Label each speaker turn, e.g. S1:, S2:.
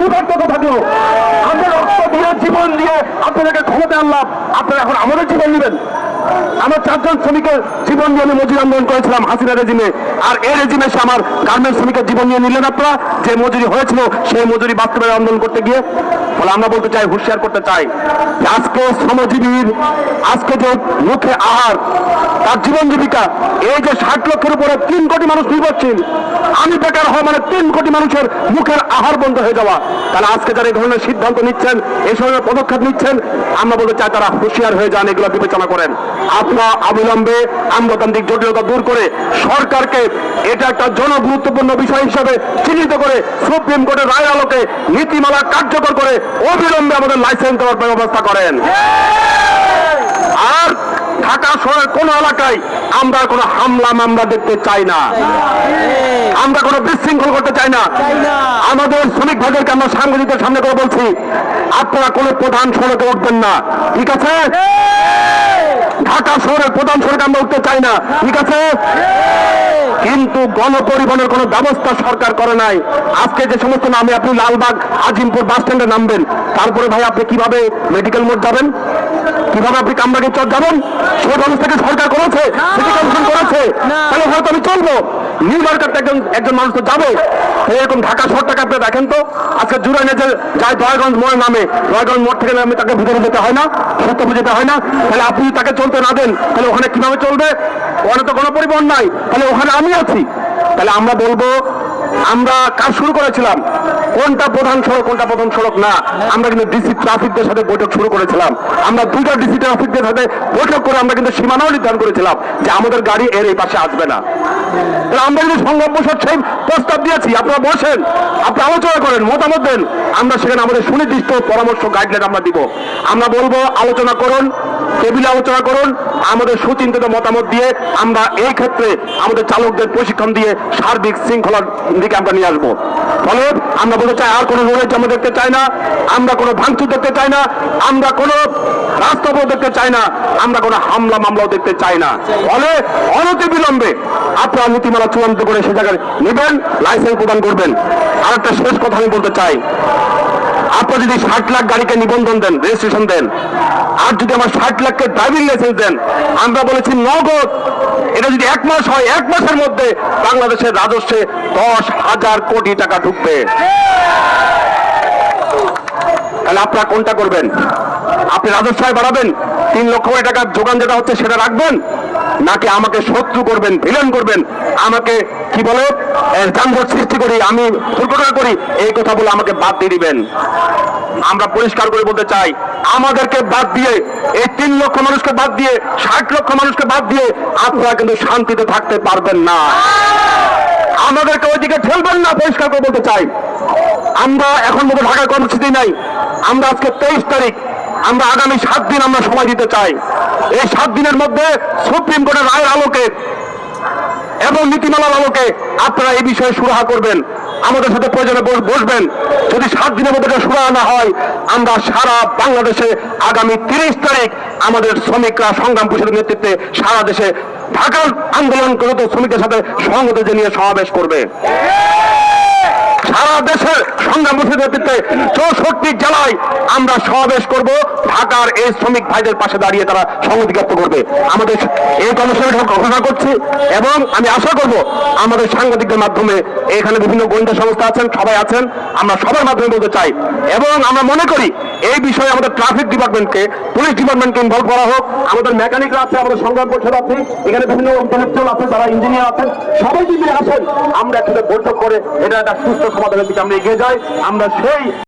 S1: কৃতজ্ঞতা থাকল আমরা রক্ত দিয়ে জীবন দিয়ে আপনাদেরকে ক্ষমতা আনলাম। আপনারা এখন আমাদের জীবন নেবেন। আমরা চারজন শ্রমিকের জীবন নিয়ে আমি মজুরি আন্দোলন করেছিলাম হাসিনা রেজিমে। আর এই রেজিমে এসে আমার গার্মেন্ট শ্রমিকের জীবন নিয়ে নিলেন আপনারা। যে মজুরি হয়েছিল, সেই মজুরি বাস্তবায়ন আন্দোলন করতে গিয়ে। ফলে আমরা বলতে চাই, হুঁশিয়ার করতে চাই। আজকে শ্রমজীবীর, আজকে যে মুখে আহার তার জীবন জীবিকা, এই যে ষাট লক্ষের উপরে তিন কোটি মানুষ নির্ভরশীল, আমি বেকার হওয়া মানে তিন কোটি মানুষের মুখের আহার বন্ধ হয়ে যাওয়া। তাহলে আজকে যারা এই ধরনের সিদ্ধান্ত নিচ্ছেন, এই ধরনের পদক্ষেপ নিচ্ছেন, আমরা বলতে চাই তারা হুঁশিয়ার হয়ে যান, এগুলো বিবেচনা করেন। আপনার অবিলম্বে আমগতান্ত্রিক জটিলতা দূর করে সরকারকে এটা একটা জনগুরুত্বপূর্ণ বিষয় হিসাবে চিহ্নিত করে সুপ্রিম কোর্টের রায় আলোকে নীতিমালা কার্যকর করে অবিলম্বে আমাদের লাইসেন্স দেওয়ার ব্যবস্থা করেন। আর ঢাকা শহরের কোন এলাকায় আমরা কোনো হামলা মামলা দেখতে চাই না। আমরা কোনো বিশৃঙ্খল করতে চাই না। আমাদের শ্রমিক ভাইদেরকে আমরা সাংবাদিকদের সামনে করে বলছি, আপনারা কোনো প্রধান সড়কে উঠবেন না। ঠিক আছে? ঢাকা শহরের প্রধান সড়কে আমরা উঠতে চাই না। ঠিক আছে? কিন্তু গণপরিবহনের কোনো ব্যবস্থা সরকার করে নাই। আজকে যে সমস্ত নামে আপনি লালবাগ আজিমপুর বাস স্ট্যান্ডে নামবেন তারপরে ভাই আপনি কীভাবে মেডিকেল মোড় যাবেন? কীভাবে আপনি কামরাগের চর যাবেন? সেই ব্যবস্থাকে সরকার করেছে? সিটি কমিশন করেছে? তাহলে হয়তো আমি চলবো। নিউ মার্কেট একজন একজন মানুষ তো যাবে। এরকম ঢাকা শহরটাকে আপনি দেখেন তো। আজকে জুড়ে যে যায় দয়াগঞ্জ মোড় নামে। দয়াগঞ্জ মোড় থেকে নামে তাকে ভিতরে যেতে হয় না সত্যপুর যেতে হয় না। তাহলে আপনি তাকে চলতে না দেন তাহলে ওখানে কীভাবে চলবে? ওখানে তো কোনো পরিবহন নাই, তাহলে ওখানে আমি আছি। তাহলে আমরা বলব, আমরা কাজ শুরু করেছিলাম। কোনটা প্রধান সড়ক, কোনটা প্রধান সড়ক না, আমরা কিন্তু ডিসি ট্রাফিকদের সাথে বৈঠক শুরু করেছিলাম। আমরা দুইটা ডিসি ট্রাফিকদের সাথে বৈঠক করে আমরা কিন্তু সীমানাও নির্ধারণ করেছিলাম যে আমাদের গাড়ি এর এই পাশে আসবে না। আমরা কিন্তু সংগ্রাম বসার সেই প্রস্তাব দিয়েছি, আপনারা বসেন আপনি আলোচনা করেন, মতামত দেন। আমরা সেখানে আমাদের সুনির্দিষ্ট পরামর্শ গাইডলাইন আমরা দিব। আমরা বলব, আলোচনা করুন টেবিলে আলোচনা করুন, আমাদের সুচিন্তিত মতামত দিয়ে আমরা এই ক্ষেত্রে আমাদের চালকদের প্রশিক্ষণ দিয়ে সার্বিক শৃঙ্খলার দিকে আমরা নিয়ে আসব। ফলে আমরা বলতে চাই, আর কোনো রোলের জমা দেখতে চাই না, আমরা কোনো ভাঙচুর দেখতে চাই না, আমরা কোনো রাস্তাও দেখতে চাই না, আমরা কোনো হামলা মামলাও দেখতে চাই না। ফলে অনতি বিলম্বে আপনারা নীতিমালা চূড়ান্ত করে সে জায়গায় নেবেন লাইসেন্স প্রদান করবেন। আর একটা শেষ কথা আমি বলতে চাই আপনি যদি ষাট লাখ গাড়িকে নিবন্ধন দেন রেজিস্ট্রেশন দেন, আর যদি আমার ষাট লাখকে ড্রাইভিং লাইসেন্স দেন, আমরা বলেছি নগদ। এটা যদি এক মাস হয়, এক মাসের মধ্যে বাংলাদেশের রাজস্বে দশ হাজার কোটি টাকা ঢুকবে। তাহলে আপনারা কোনটা করবেন? আপনি রাজস্ব আয় বাড়াবেন, তিন লক্ষ কোটি টাকার যোগান যেটা হচ্ছে সেটা রাখবেন, নাকি আমাকে শত্রু করবেন ভিলেন করবেন? আমাকে, কি বলে যানজট সৃষ্টি করি, আমি দুর্ঘটনা করি, এই কথা বলে আমাকে বাদ দিয়ে দিবেন। আমরা পরিষ্কার করে বলতে চাই, আমাদেরকে বাদ দিয়ে, এই তিন লক্ষ মানুষকে বাদ দিয়ে, ষাট লক্ষ মানুষকে বাদ দিয়ে, আপনারা কিন্তু শান্তিতে থাকতে পারবেন না। আমাদেরকে ওইদিকে ঠেলবেন না, পরিষ্কার করে বলতে চাই। আমরা এখন মতো ঢাকার কর্মসূচি নাই। আমরা আজকে তেইশ তারিখ আমরা আগামী সাত দিন আমরা সময় দিতে চাই। এই সাত দিনের মধ্যে সুপ্রিম কোর্টের রায়ের আলোকে এবং নীতিমালার আলোকে আপনারা এই বিষয়ে সুরাহা করবেন। আমাদের সাথে প্রয়োজনে বসবেন। যদি সাত দিনের মধ্যে সুরাহা না হয়, আমরা সারা বাংলাদেশে আগামী তিরিশ তারিখ আমাদের শ্রমিকরা সংগ্রাম পরিষদের নেতৃত্বে সারা দেশে ঢাকার আন্দোলন করত শ্রমিকদের সাথে সংহতি জানিয়ে সমাবেশ করবে। সারা দেশের সংগ্রাম নেতৃত্বে চৌষট্টি জেলায় আমরা সমাবেশ করব। ঢাকার এই শ্রমিক ভাইদের পাশে দাঁড়িয়ে তারা সংহতি ব্যক্ত করবে। আমাদের এই কর্মসূচি ঘোষণা করছি এবং আমি আশা করব আমাদের সাংবাদিকদের মাধ্যমে এখানে বিভিন্ন গোয়েন্দা সংস্থা আছেন, সবাই আছেন, আমরা সবার মাধ্যমে বলতে চাই। এবং আমরা মনে করি এই বিষয়ে আমাদের ট্রাফিক ডিপার্টমেন্টকে পুলিশ ডিপার্টমেন্টকে ইনভলভ করা হোক। আমাদের মেকানিকরা আছে, আমাদের সংগ্রাম পরিষদ আছে, এখানে বিভিন্ন ইন্টালেকচুয়াল আছে, যারা ইঞ্জিনিয়ার আছেন, সবাই যদি আসেন, আমরা একসাথে বৈঠক করে এটা একটা সুস্থ সমাধানের দিকে আমরা এগিয়ে যাই। আমরা সেই